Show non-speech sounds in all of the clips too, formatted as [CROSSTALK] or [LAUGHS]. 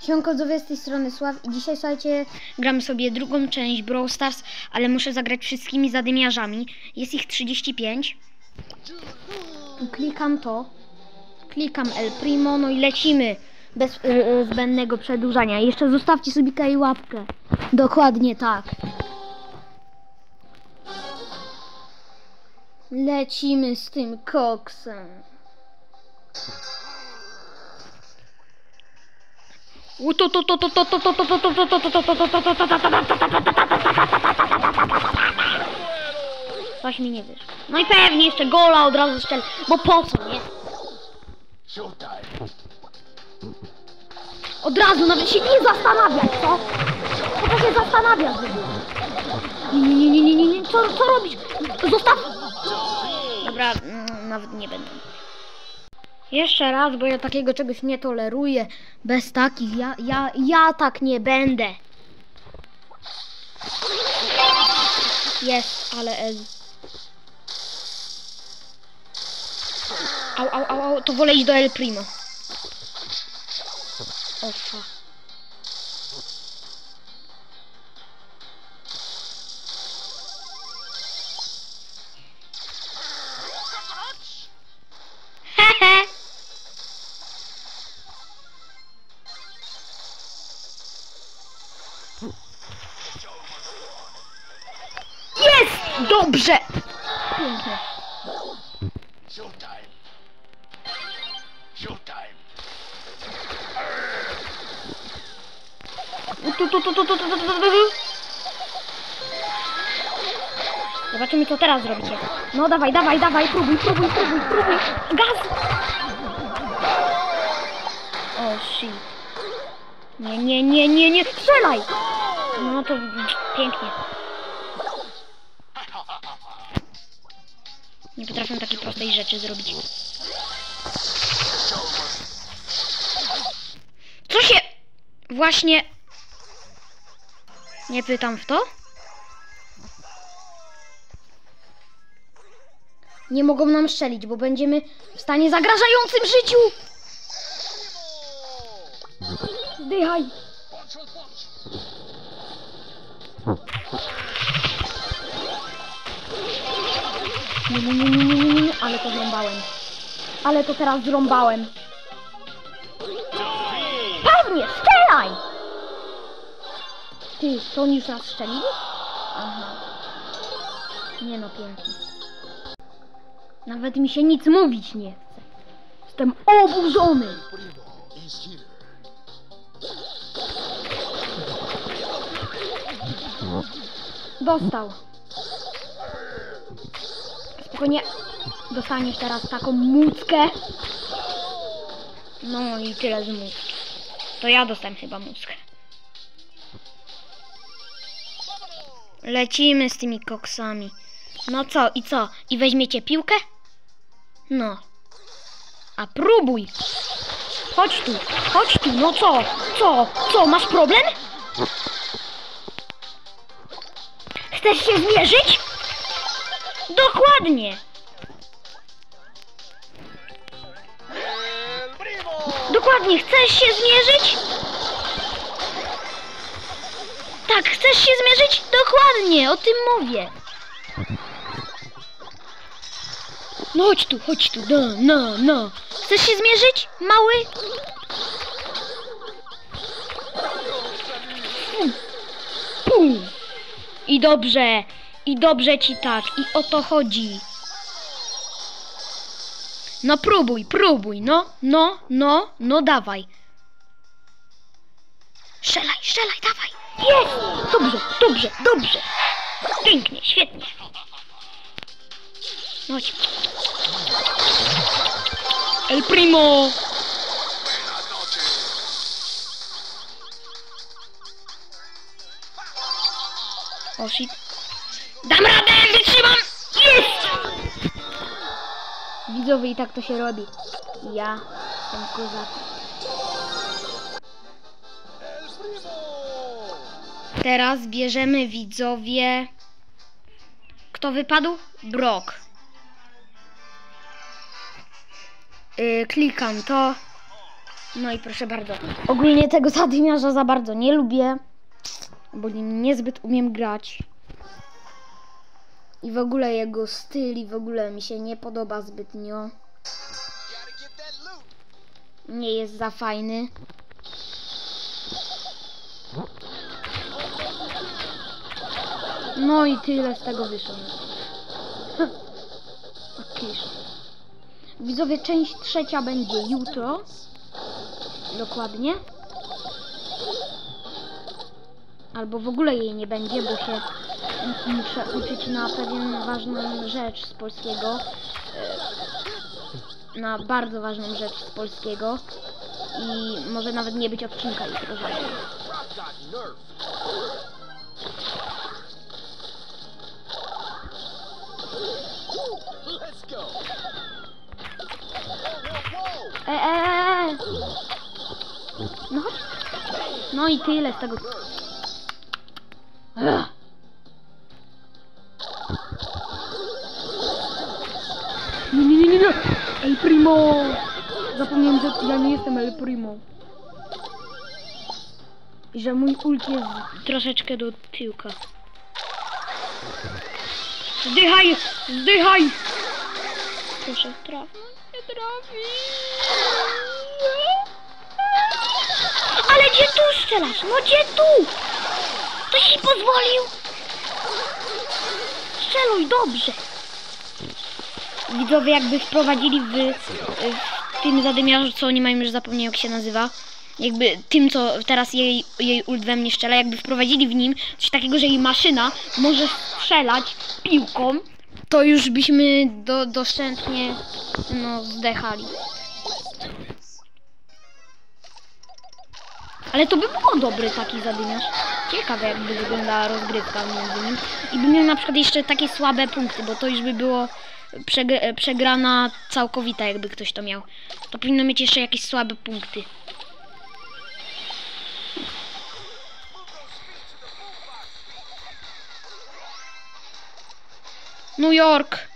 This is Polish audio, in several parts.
Siemanko, z tej strony Sław i dzisiaj słuchajcie, gramy sobie drugą część Brawl Stars, ale muszę zagrać wszystkimi zadymiarzami. Jest ich 35. Klikam to, klikam El Primo, no i lecimy bez y, y, zbędnego przedłużania. Jeszcze zostawcie sobie i łapkę. Dokładnie tak. Lecimy z tym koksem. Coś mi nie wiesz. No i pewnie jeszcze gola od razu szczel, bo po co, nie? Od razu nawet się nie zastanawiać, co? Tylko się zastanawiać. Nie, nie, nie, nie, nie, nie, co, co robisz? Zostaw! Dobra, mm, nawet nie będę. Jeszcze raz, bo ja takiego czegoś nie toleruję. Bez takich, ja, ja, ja tak nie będę. Jest, ale El. Au, au, au, au, to wolę iść do El Primo. Ofa. Hehe. Dobrze! Pięknie. Tu, tu, tu, tu, tu, tu, tu, tu. Zobaczymy, co teraz zrobicie. No dawaj, dawaj, dawaj, próbuj, próbuj, próbuj, próbuj. Gaz! O, shit. Nie, nie, nie, nie, nie, strzelaj! No to pięknie. Nie potrafię takiej prostej rzeczy zrobić. Co się właśnie... Nie pytam w to? Nie mogą nam strzelić, bo będziemy w stanie zagrażającym życiu! Zdychaj! Nie, nie, nie, nie, nie, nie, nie, ale to zrąbałem. Ale to teraz zrąbałem. Pewnie, strzelaj! Ty, to oni już nas strzelili? Aha. Nie no, pięknie. Nawet mi się nic mówić nie chce. Jestem oburzony. Is Dostał. Spokojnie. Dostaniesz teraz taką muckę. No i tyle z mucki. To ja dostałem chyba muckę. Lecimy z tymi koksami. No co, i co? I weźmiecie piłkę? No. A próbuj! Chodź tu, chodź tu, no co? Co? Co, masz problem? Chcesz się zmierzyć? Dokładnie! Dokładnie, chcesz się zmierzyć? Tak, chcesz się zmierzyć? Dokładnie, o tym mówię. No chodź tu, chodź tu, no, no, no. Chcesz się zmierzyć, mały? Pum. Pum. I dobrze, i dobrze ci tak, i o to chodzi. No próbuj, próbuj, no, no, no, no dawaj. Strzelaj, strzelaj, dawaj. Jest! Dobrze, dobrze, dobrze. Pięknie, świetnie. Chodź. El Primo! O shit. Dam radę, wytrzymam! Jest! Widzowie, i tak to się robi. Ja jestem kozak. Teraz bierzemy widzowie. Kto wypadł? Brok. Yy, klikam to. No i proszę bardzo. Ogólnie tego zadymiarza za bardzo nie lubię, bo nim niezbyt umiem grać. I w ogóle jego styl i w ogóle mi się nie podoba zbytnio. Nie jest za fajny. No i tyle z tego wyszło. [LAUGHS] Widzowie, część trzecia będzie jutro. Dokładnie. Albo w ogóle jej nie będzie, bo się muszę uczyć na pewien ważną rzecz z polskiego. E, Na bardzo ważną rzecz z polskiego. I może nawet nie być odcinka jutro żadnego. Rock got nerf. Let's go. Whoa, whoa, E, e, e, e. No. No i tyle z tego. Ech. El Primo. Zapomniałem, że ja nie jestem El Primo. I że mój ult jest troszeczkę do tyłka. Zdychaj! Zdychaj! Proszę, traf. Nie trafi. Ale gdzie tu strzelasz? No gdzie tu? To ci pozwolił? Strzeluj, dobrze. Widzowie jakby wprowadzili w, w tym zadymiarzu, co oni mają, już zapomniałem jak się nazywa. Jakby tym, co teraz jej, jej ult we mnie strzela, jakby wprowadzili w nim coś takiego, że jej maszyna może strzelać piłką, to już byśmy do, doszczętnie no, zdechali. Ale to by było dobry taki zadymiarz. Ciekawe jakby wyglądała rozgrywka między nim. I by miał na przykład jeszcze takie słabe punkty, bo to już by było przegr- przegrana całkowita, jakby ktoś to miał. To powinno mieć jeszcze jakieś słabe punkty. New York!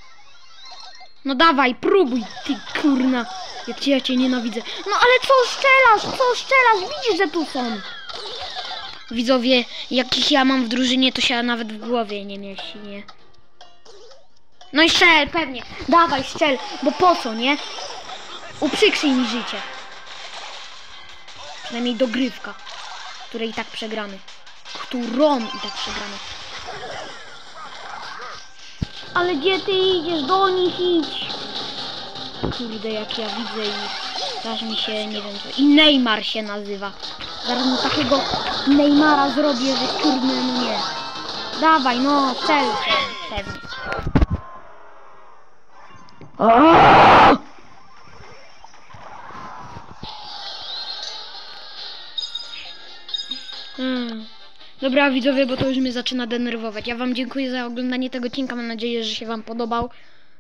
No dawaj, próbuj, ty kurna. Jak cię, ja cię nienawidzę. No ale co strzelasz? Co strzelasz? Widzisz, że tu są. Widzowie, jakich ja mam w drużynie, to się nawet w głowie nie mieści, nie? No i strzel, pewnie. Dawaj, strzel, bo po co, nie? Uprzykrzyj mi życie. Przynajmniej dogrywka, której i tak przegramy. Którą i tak przegramy. Ale gdzie ty idziesz? Do nich idź. Kurde, jak ja widzę i aż mi się, nie wiem co. I Neymar się nazywa. Zaraz mu takiego Neymara zrobię, że kurde, no nie. Dawaj, no, strzel się, pewnie. Hmm. Dobra widzowie, bo to już mnie zaczyna denerwować. Ja wam dziękuję za oglądanie tego odcinka. Mam nadzieję, że się wam podobał.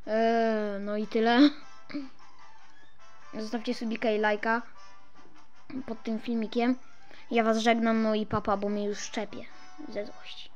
Eee, no i tyle. Zostawcie subika i lajka pod tym filmikiem. Ja was żegnam, no i papa, bo mnie już szczepie ze złości.